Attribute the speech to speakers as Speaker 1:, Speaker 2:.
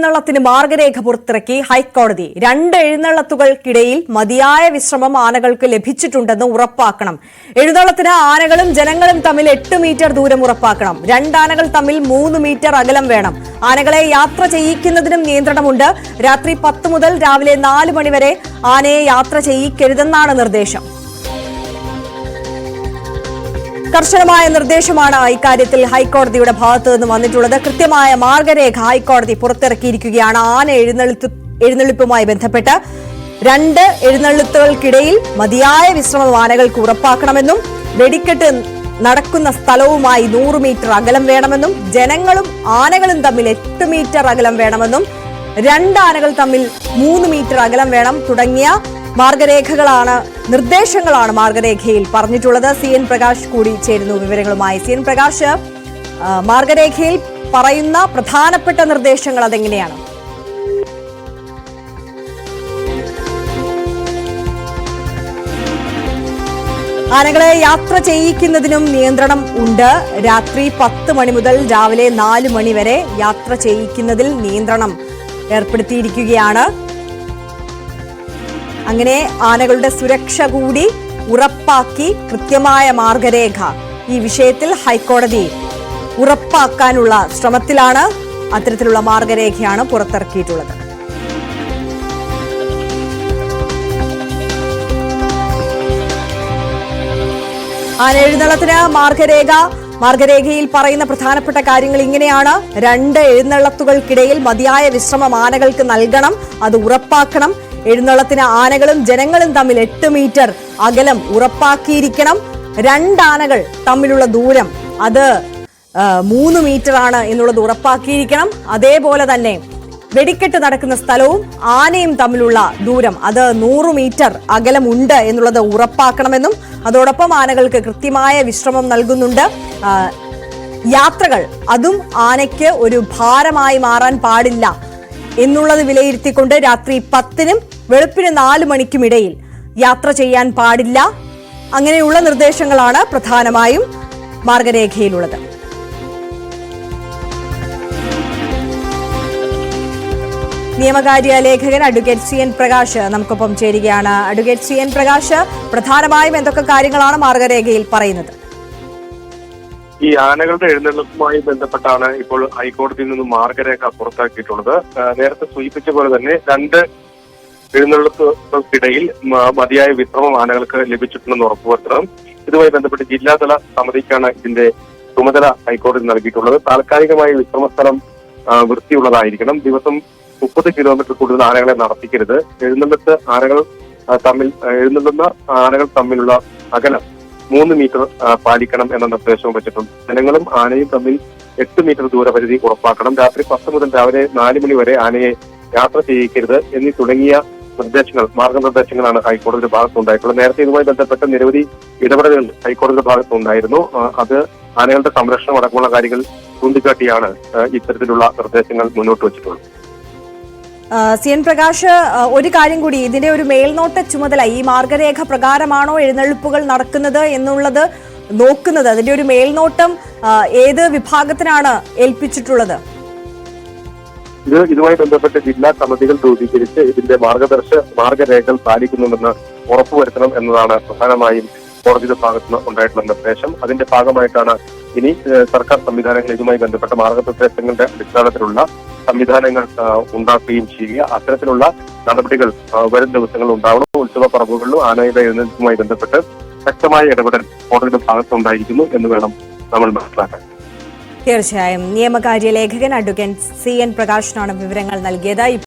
Speaker 1: എഴുന്നള്ളത്തിന് മാർഗരേഖ പുറത്തിറക്കി ഹൈക്കോടതി. രണ്ട് എഴുന്നള്ളത്തുകൾക്കിടയിൽ മതിയായ വിശ്രമം ആനകൾക്ക് ലഭിച്ചിട്ടുണ്ടെന്ന് ഉറപ്പാക്കണം. എഴുന്നള്ളത്തിന് ആനകളും ജനങ്ങളും തമ്മിൽ എട്ട് മീറ്റർ ദൂരം ഉറപ്പാക്കണം. രണ്ടാനകൾ തമ്മിൽ മൂന്ന് മീറ്റർ അകലം വേണം. ആനകളെ യാത്ര ചെയ്യിക്കുന്നതിനും നിയന്ത്രണമുണ്ട്. രാത്രി പത്ത് മുതൽ രാവിലെ നാല് മണിവരെ ആനയെ യാത്ര ചെയ്യിക്കരുതെന്നാണ് നിർദ്ദേശം. കർശനമായ നിർദ്ദേശമാണ് ഇക്കാര്യത്തിൽ ഹൈക്കോടതിയുടെ ഭാഗത്ത് നിന്ന് വന്നിട്ടുള്ളത്. കൃത്യമായ മാർഗരേഖ ഹൈക്കോടതി പുറത്തിറക്കിയിരിക്കുകയാണ്. ആന എഴുന്നള്ളിത്ത് എഴുന്നള്ളിപ്പുമായി ബന്ധപ്പെട്ട് രണ്ട് എഴുന്നള്ളിത്തുകൾക്കിടയിൽ മതിയായ വിശ്രമം ആനകൾക്ക് ഉറപ്പാക്കണമെന്നും വെടിക്കെട്ട് നടക്കുന്ന സ്ഥലവുമായി നൂറ് മീറ്റർ അകലം വേണമെന്നും ജനങ്ങളും ആനകളും തമ്മിൽ എട്ട് മീറ്റർ അകലം വേണമെന്നും രണ്ട് ആനകൾ തമ്മിൽ മൂന്ന് മീറ്റർ അകലം വേണം തുടങ്ങിയ മാർഗരേഖകളാണ് നിർദ്ദേശങ്ങളാണ് മാർഗരേഖയിൽ പറഞ്ഞിട്ടുള്ളത്. സി എൻ പ്രകാശ് കൂടി ചേരുന്നു വിവരങ്ങളുമായി. സി എൻ പ്രകാശ് മാർഗരേഖയിൽ പറയുന്ന പ്രധാനപ്പെട്ട നിർദ്ദേശങ്ങൾ അതെങ്ങനെയാണ്? ആനകളെ യാത്ര ചെയ്യിക്കുന്നതിനും നിയന്ത്രണം ഉണ്ട്. രാത്രി പത്ത് മണി മുതൽ രാവിലെ നാല് മണി വരെ യാത്ര ചെയ്യിക്കുന്നതിൽ നിയന്ത്രണം ഏർപ്പെടുത്തിയിരിക്കുകയാണ്. അങ്ങനെ ആനകളുടെ സുരക്ഷ കൂടി ഉറപ്പാക്കി കൃത്യമായ മാർഗരേഖ ഈ വിഷയത്തിൽ ഹൈക്കോടതി ഉറപ്പാക്കാനുള്ള ശ്രമത്തിലാണ് അത്തരത്തിലുള്ള മാർഗരേഖയാണ് പുറത്തിറക്കിയിട്ടുള്ളത്. ആന എഴുന്നള്ളത്തിന് മാർഗരേഖ. മാർഗരേഖയിൽ പറയുന്ന പ്രധാനപ്പെട്ട കാര്യങ്ങൾ ഇങ്ങനെയാണ്. രണ്ട് എഴുന്നള്ളത്തുകൾക്കിടയിൽ മതിയായ വിശ്രമം ആനകൾക്ക് നൽകണം. അത് ഉറപ്പാക്കണം. എഴുന്നള്ളത്തിന് ആനകളും ജനങ്ങളും തമ്മിൽ എട്ട് മീറ്റർ അകലം ഉറപ്പാക്കിയിരിക്കണം. രണ്ടാനകൾ തമ്മിലുള്ള ദൂരം അത് മൂന്ന് മീറ്റർ ആണ് എന്നുള്ളത് ഉറപ്പാക്കിയിരിക്കണം. അതേപോലെ തന്നെ വെടിക്കെട്ട് നടക്കുന്ന സ്ഥലവും ആനയും തമ്മിലുള്ള ദൂരം അത് നൂറ് മീറ്റർ അകലമുണ്ട് എന്നുള്ളത് ഉറപ്പാക്കണമെന്നും അതോടൊപ്പം ആനകൾക്ക് കൃത്യമായ വിശ്രമം നൽകുന്നുണ്ട്. യാത്രകൾ അതും ആനയ്ക്ക് ഒരു ഭാരമായി മാറാൻ പാടില്ല. എന്നുള്ളത് വിലയിരുത്തിക്കൊണ്ട് രാത്രി പത്തിനും വെളുപ്പിന് നാല് മണിക്കും ഇടയിൽ യാത്ര ചെയ്യാൻ പാടില്ല. അങ്ങനെയുള്ള നിർദ്ദേശങ്ങളാണ് പ്രധാനമായും മാർഗരേഖയിലുള്ളത്. നിയമകാര്യ ലേഖകൻ അഡ്വക്കേറ്റ് സി എൻ പ്രകാശ് നമുക്കൊപ്പം ചേരുകയാണ്. അഡ്വക്കേറ്റ് സി എൻ പ്രകാശ് പ്രധാനമായും എന്തൊക്കെ കാര്യങ്ങളാണ് മാർഗരേഖയിൽ പറയുന്നത്?
Speaker 2: ഈ ആനകളുടെ എഴുന്നള്ളത്തുമായി ബന്ധപ്പെട്ടാണ് ഇപ്പോൾ ഹൈക്കോടതിയിൽ നിന്നും മാർഗരേഖ പുറത്താക്കിയിട്ടുള്ളത്. നേരത്തെ സൂചിപ്പിച്ച പോലെ തന്നെ രണ്ട് എഴുന്നള്ളത്തുകൾക്കിടയിൽ മ- മതിയായ വിശ്രമം ആനകൾക്ക് ലഭിച്ചിട്ടുണ്ടെന്ന് ഉറപ്പുവരുത്തണം. ഇതുമായി ബന്ധപ്പെട്ട് ജില്ലാതല സമിതിക്കാണ് ഇതിന്റെ ചുമതല ഹൈക്കോടതി നൽകിയിട്ടുള്ളത്. താൽക്കാലികമായ വിശ്രമ സ്ഥലം വൃത്തിയുള്ളതായിരിക്കണം. ദിവസം മുപ്പത് കിലോമീറ്റർ കൂടുതൽ ആനകളെ നടത്തിക്കരുത്. എഴുന്നള്ളത്ത് ആനകൾ തമ്മിൽ എഴുന്നള്ളുന്ന ആനകൾ തമ്മിലുള്ള അകലം മൂന്ന് മീറ്റർ പാലിക്കണം എന്ന നിർദ്ദേശവും വെച്ചിട്ടുണ്ട്. ജനങ്ങളും ആനയും തമ്മിൽ എട്ട് മീറ്റർ ദൂരപരിധി ഉറപ്പാക്കണം. രാത്രി പത്ത് മുതൽ രാവിലെ നാല് മണി വരെ ആനയെ യാത്ര ചെയ്യിക്കരുത് എന്നീ തുടങ്ങിയ നിർദ്ദേശങ്ങൾ മാർഗനിർദ്ദേശങ്ങളാണ് ഹൈക്കോടതിയുടെ ഭാഗത്തുണ്ടായിട്ടുള്ളത്. നേരത്തെ ഇതുമായി ബന്ധപ്പെട്ട നിരവധി ഇടപെടലുകൾ ഹൈക്കോടതിയുടെ ഭാഗത്തുണ്ടായിരുന്നു. അത് ആനകളുടെ സംരക്ഷണം അടക്കമുള്ള കാര്യങ്ങൾ ചൂണ്ടിക്കാട്ടിയാണ് ഇത്തരത്തിലുള്ള നിർദ്ദേശങ്ങൾ മുന്നോട്ട് വെച്ചിട്ടുള്ളത്.
Speaker 1: സി എൻ പ്രകാശ് ഒരു കാര്യം കൂടി ഇതിന്റെ ഒരു മേൽനോട്ട ചുമതല ഈ മാർഗരേഖ പ്രകാരമാണോ എഴുന്നള്ളിപ്പുകൾ നടക്കുന്നത് എന്നുള്ളത് നോക്കുന്നത്? അതിന്റെ ഒരു മേൽനോട്ടം ഏത് വിഭാഗത്തിനാണ് ഏൽപ്പിച്ചിട്ടുള്ളത്?
Speaker 2: ഇത് ഇതുമായി ബന്ധപ്പെട്ട് ജില്ലാ സമിതികൾ രൂപീകരിച്ച് ഇതിന്റെ മാർഗദർശ മാർഗരേഖകൾ പാലിക്കുന്നുണ്ടെന്ന് ഉറപ്പുവരുത്തണം എന്നതാണ് പ്രധാനമായും കോടതിയുടെ ഭാഗത്ത് ഉണ്ടായിട്ടുള്ള നിർദ്ദേശം. അതിന്റെ ഭാഗമായിട്ടാണ് ഇനി സർക്കാർ സംവിധാനങ്ങൾ ഇതുമായി ബന്ധപ്പെട്ട മാർഗനിർദ്ദേശങ്ങളുടെ അടിസ്ഥാനത്തിലുള്ള സംവിധാനങ്ങൾ ഉണ്ടാക്കുകയും ചെയ്യുക. അത്തരത്തിലുള്ള നടപടികൾ വരും ദിവസങ്ങളിൽ ഉണ്ടാവണം. ഉത്സവ പറമ്പുകളിലും ആനയുടെ എഴുന്നേൽപ്പുമായി ബന്ധപ്പെട്ട് ശക്തമായ ഇടപെടൽ കോടതിയുടെ ഭാഗത്തുണ്ടായിരിക്കുന്നു എന്ന് വേണം നമ്മൾ മനസ്സിലാക്കാൻ.
Speaker 1: തീർച്ചയായും. നിയമകാര്യ ലേഖകൻ അഡ്വക്കേറ്റ് സി എൻ പ്രകാശിനാണ് വിവരങ്ങൾ നൽകിയത്.